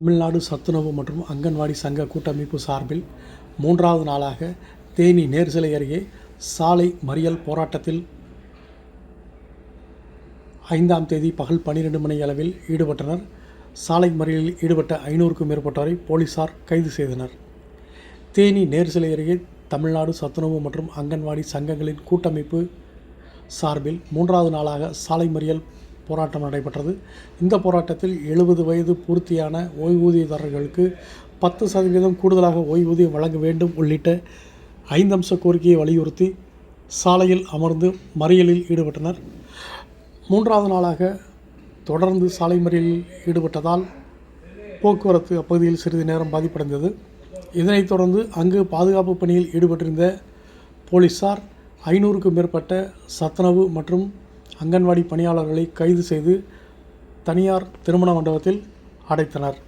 தமிழ்நாடு சத்துணவு மற்றும் அங்கன்வாடி சங்க கூட்டமைப்பு சார்பில் மூன்றாவது நாளாக தேனி நேர்சிலை அருகே சாலை மறியல் போராட்டத்தில் ஐந்தாம் தேதி பகல் பன்னிரெண்டு மணி அளவில் ஈடுபட்டனர். சாலை மறியலில் ஈடுபட்ட ஐநூறுக்கும் மேற்பட்டோரை போலீசார் கைது செய்தனர். தேனி நேர்சிலை அருகே தமிழ்நாடு சத்துணவு மற்றும் அங்கன்வாடி சங்கங்களின் கூட்டமைப்பு சார்பில் மூன்றாவது நாளாக சாலை மறியல் போராட்டம் நடைபெற்றது. இந்த போராட்டத்தில் எழுபது வயது பூர்த்தியான ஓய்வூதியதாரர்களுக்கு பத்து சதவீதம் கூடுதலாக ஓய்வூதியம் வழங்க வேண்டும் உள்ளிட்ட ஐந்து அம்ச கோரிக்கையை வலியுறுத்தி சாலையில் அமர்ந்து மறியலில் ஈடுபட்டனர். மூன்றாவது நாளாக தொடர்ந்து சாலை மறியலில் ஈடுபட்டதால் போக்குவரத்து அப்பகுதியில் சிறிது நேரம் பாதிப்படைந்தது. இதனைத் தொடர்ந்து அங்கு பாதுகாப்பு பணியில் ஈடுபட்டிருந்த போலீசார் ஐநூறுக்கும் மேற்பட்ட சத்துணவு மற்றும் அங்கன்வாடி பணியாளர்களை கைது செய்து தனியார் திருமண மண்டபத்தில் அடைத்தனர்.